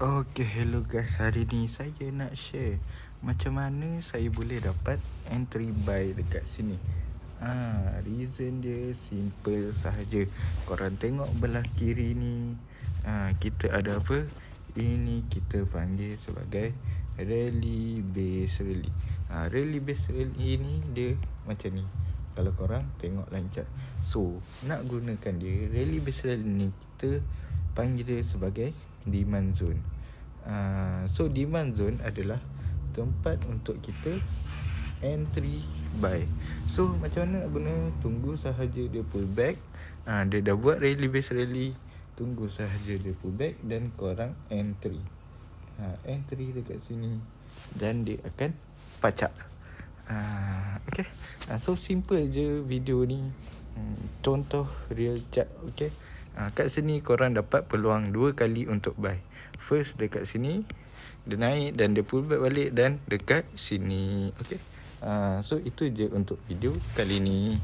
Okay, hello guys. Hari ni saya nak share macam mana saya boleh dapat entry buy dekat sini. Ah, reason dia simple sahaja. Korang tengok belah kiri ni. Ah, kita ada apa? Ini kita panggil sebagai rally base rally. Ah, rally base rally ni dia macam ni. Kalau korang tengok lancar. So, nak gunakan dia, rally base rally ni kita panggil dia sebagai demand zone. Uh, so demand zone adalah tempat untuk kita entry buy. So macam mana nak guna? Tunggu sahaja dia pull back. Uh, dia dah buat rally base rally. Tunggu sahaja dia pull back dan korang entry. Uh, entry dekat sini dan dia akan pacak. Uh, okay. Uh, so simple je video ni. Hmm, contoh real chart. Okay. Ha, kat sini korang dapat peluang dua kali untuk buy. First dekat sini dia naik dan dia pull back balik dan dekat sini. Okay. Ha, so itu je untuk video kali ni.